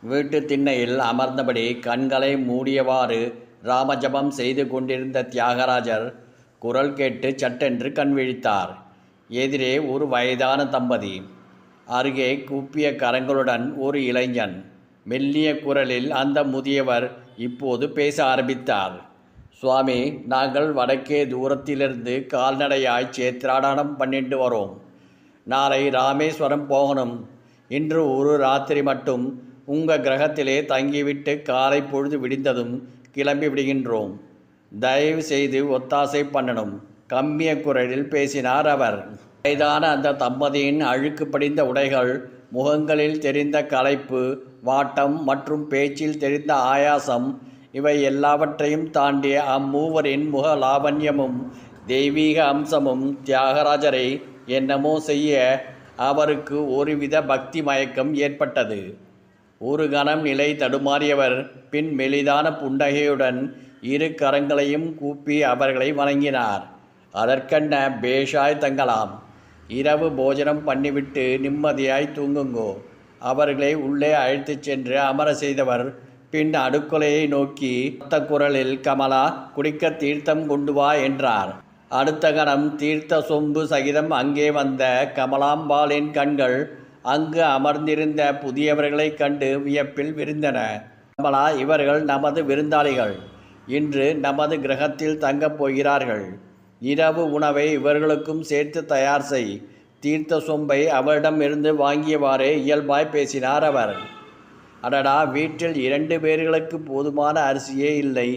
வீட்டு திண்ணையில் அமர்ந்தபடி கண்களை மூடியவாறு ராமஜபம் செய்து கொண்டிருந்த தியாகராஜர் குரல் கேட்டு சட்டென்று கண் விழித்தார். எதிரே ஒரு வயதான தம்பதி. அருகே கூப்பிய கரங்களுடன் ஒரு இளைஞன். மெல்லிய குரலில் அந்த முதியவர் இப்போது பேச ஆரம்பித்தார். சுவாமி நாங்கள் வடக்கே தூரத்திலிருந்து கால்நடையாய் சேத்ராடனம் பண்ணிட்டு வரோம். நாளை ராமேஸ்வரம் போகணும். இன்று ஒரு ராத்திரி மட்டும் உங்கள் கிரகத்திலே தங்கிவிட்டு காலை பொழுது விடிந்ததும் கிளம்பி விடுகின்றோம். தயவு செய்து ஒத்தாசை பண்ணணும். கம்மிய குரலில் பேசினார் அவர். வயதான அந்த தம்பதியின் அழுக்கு படிந்த உடைகள் முகங்களில் தெரிந்த களைப்பு வாட்டம் மற்றும் பேச்சில் தெரிந்த ஆயாசம் இவை எல்லாவற்றையும் தாண்டிய அம்மூவரின் முக லாவண்யமும் தெய்வீக அம்சமும் தியாகராஜரை என்னமோ செய்ய அவருக்கு ஒருவித பக்தி மயக்கம் ஏற்பட்டது. ஒரு கணம் நிலை தடுமாறியவர் பின் மெலிதான புன்னகையுடன் இரு கரங்களையும் கூப்பி அவர்களை வணங்கினார். அதற்கென்ன பேஷாய் தங்கலாம். இரவு போஜனம் பண்ணிவிட்டு நிம்மதியாய் தூங்குங்கோ. அவர்களை உள்ளே அழைத்துச் சென்று அமர செய்தவர் பின் அடுக்கொலையை நோக்கி மொத்த குரலில் கமலா குடிக்க தீர்த்தம் கொண்டு வா என்றார். அடுத்த கணம் தீர்த்த சொம்பு சகிதம் அங்கே வந்த கமலாம்பாளின் கண்கள் அங்கு அமர்ந்திருந்த புதியவர்களைக் கண்டு வியப்பில் விருந்தன. கமலா இவர்கள் நமது விருந்தாளிகள். இன்று நமது கிரகத்தில் தங்கப் போகிறார்கள். இரவு உணவை இவர்களுக்கும் சேர்த்து தயார் செய். தீர்த்த சொம்பை அவரிடமிருந்து வாங்கியவாறே இயல்பாய் பேசினார் அவர். அடடா வீட்டில் இரண்டு பேர்களுக்கு போதுமான அரிசியே இல்லை.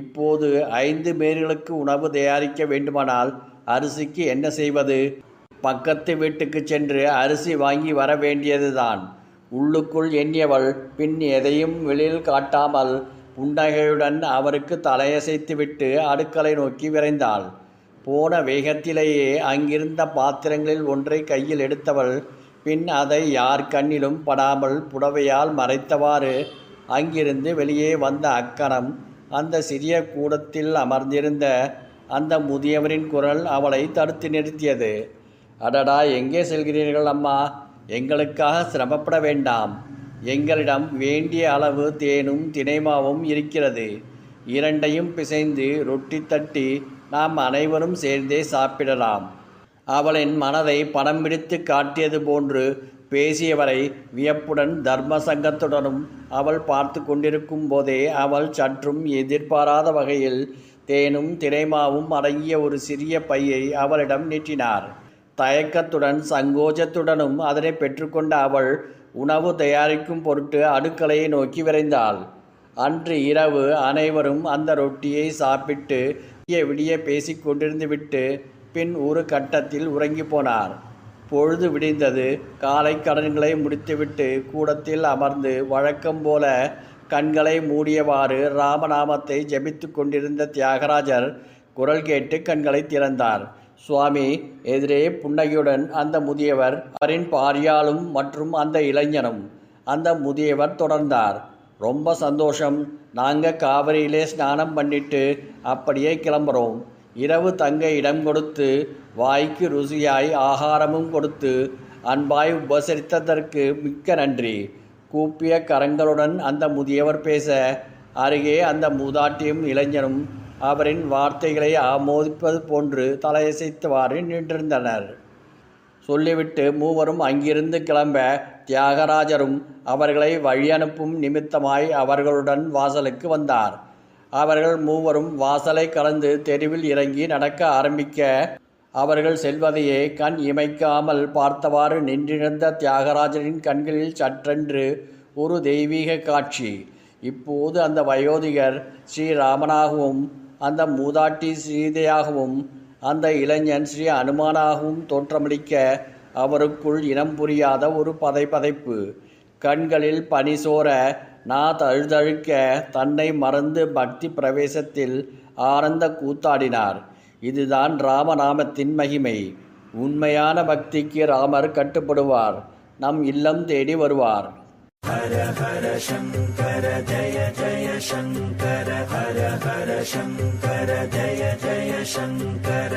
இப்போது ஐந்து பேர்களுக்கு உணவு தயாரிக்க வேண்டுமானால் அரிசிக்கு என்ன செய்வது? பக்கத்து வீட்டுக்கு சென்று அரிசி வாங்கி வர வேண்டியதுதான். உள்ளுக்குள் எண்ணியவள் பின் எதையும் வெளியில் காட்டாமல் புன்னகையுடன் அவருக்கு தலையசைத்துவிட்டு அடுக்களை நோக்கி விரைந்தாள். போன வேகத்திலேயே அங்கிருந்த பாத்திரங்களில் ஒன்றை கையில் எடுத்தவள் பின் அதை யார் கண்ணிலும் படாமல் புடவையால் மறைத்தவாறு அங்கிருந்து வெளியே வந்த அக்கணம் அந்த சிறிய கூடத்தில் அமர்ந்திருந்த அந்த முதியவரின் குரல் அவளை தடுத்து நிறுத்தியது. அடடா எங்கே செல்கிறீர்கள் அம்மா? எங்களுக்காக சிரமப்பட வேண்டாம். எங்களிடம் வேண்டிய அளவு தேனும் தினைமாவும் இருக்கிறது. இரண்டையும் பிசைந்து ரொட்டி தட்டி நாம் அனைவரும் சேர்ந்தே சாப்பிடலாம். அவளின் மனதை படம் பிடித்து காட்டியது போன்று பேசியவரை வியப்புடன் தர்ம சங்கத்துடனும் அவள் பார்த்து கொண்டிருக்கும் போதே அவள் சற்றும் எதிர்பாராத வகையில் தேனும் திரைமாவும் அடங்கிய ஒரு சிறிய பையை அவளிடம் நீட்டினார். தயக்கத்துடன் சங்கோஜத்துடனும் அதனை பெற்றுக்கொண்ட அவள் உணவு தயாரிக்கும் பொருட்டு அடுக்கலையை நோக்கி விரைந்தாள். அன்று இரவு அனைவரும் அந்த ரொட்டியை சாப்பிட்டு விடிய விடிய பேசிக் கொண்டிருந்து விட்டு பின் ஒரு கட்டத்தில் உறங்கி போனார். பொழுது விடிந்தது. காலை கடன்களை முடித்துவிட்டு கூடத்தில் அமர்ந்து வழக்கம் போல கண்களை மூடியவாறு ராமநாமத்தை ஜபித்து கொண்டிருந்த தியாகராஜர் குரல் கேட்டு கண்களை திறந்தார். சுவாமி எதிரே புன்னகையுடன் அந்த முதியவர் அவரின் பாரியாலும் மற்றும் அந்த இளைஞனும் அந்த முதியவர் தொடர்ந்தார். ரொம்ப சந்தோஷம். நாங்கள் காவிரியிலே ஸ்நானம் பண்ணிட்டு அப்படியே கிளம்புறோம். இரவு தங்க இடம் கொடுத்து வாய்க்கு ருசியாய் ஆகாரமும் கொடுத்து அன்பாய் உபசரித்ததற்கு மிக்க நன்றி. கூப்பிய கரங்களுடன் அந்த முதியவர் பேச அருகே அந்த மூதாட்டியும் இளைஞனும் அவரின் வார்த்தைகளை ஆமோதிப்பது போன்று தலையசைத்தவாறு நின்றிருந்தனர். சொல்லிவிட்டு மூவரும் அங்கிருந்து கிளம்ப தியாகராஜரும் அவர்களை வழியனுப்பும் நிமித்தமாய் அவர்களுடன் வாசலுக்கு வந்தார். அவர்கள் மூவரும் வாசலை கலந்து தெருவில் இறங்கி நடக்க ஆரம்பிக்க அவர்கள் செல்வதையே கண் இமைக்காமல் பார்த்தவாறு நின்றிருந்த தியாகராஜரின் கண்களில் சற்றென்று ஒரு தெய்வீக காட்சி. இப்போது அந்த வயோதிகர் ஸ்ரீராமனாகவும் அந்த மூதாட்டி சீதையாகவும் அந்த இளைஞன் ஸ்ரீ அனுமானாகவும் தோற்றமளிக்க அவருக்குள் இனம் புரியாத ஒரு பதைப்பதைப்பு கண்களில் பனி சோர நா தழுதழுக்க தன்னை மறந்து பக்தி பிரவேசத்தில் ஆனந்த கூத்தாடினார். இதுதான் ராமநாமத்தின் மகிமை. உண்மையான பக்திக்கு ராமர் கட்டுப்படுவார். நம் இல்லம் தேடி வருவார். ஹர ஹர சங்கர ஜய ஜய சங்கர ஹர ஹர சங்கர ஜய ஜய சங்கர